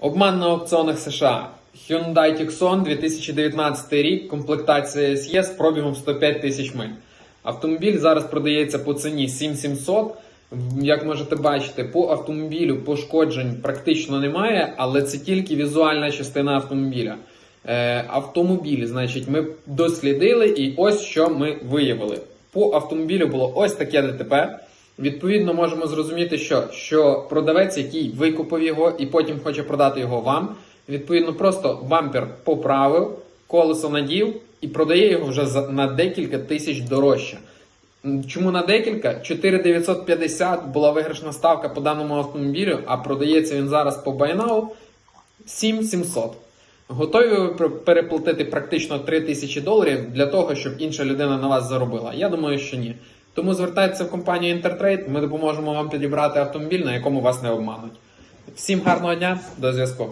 Обман на аукціонах США. Hyundai Tucson 2019 рік, комплектація SE з пробігом 105 тисяч миль. Автомобіль зараз продається по ціні 7700. Як можете бачити, по автомобілю пошкоджень практично немає, але це тільки візуальна частина автомобіля. Е, автомобіль, значить, ми дослідили, і ось що ми виявили. По автомобілю було ось таке ДТП. Відповідно, можемо зрозуміти, що, що продавець, який викупив його і потім хоче продати його вам, відповідно, просто бампер поправив, колесо надів і продає його вже за, на декілька тисяч дорожче. Чому на декілька? 4950 була виграшна ставка по даному автомобілю, а продається він зараз по байнау 7700. Готові ви переплатити практично 3000 доларів для того, щоб інша людина на вас заробила? Я думаю, що ні. Тому звертайтеся в компанію Інтертрейд, ми допоможемо вам підібрати автомобіль, на якому вас не обмануть. Всім гарного дня, до зв'язку.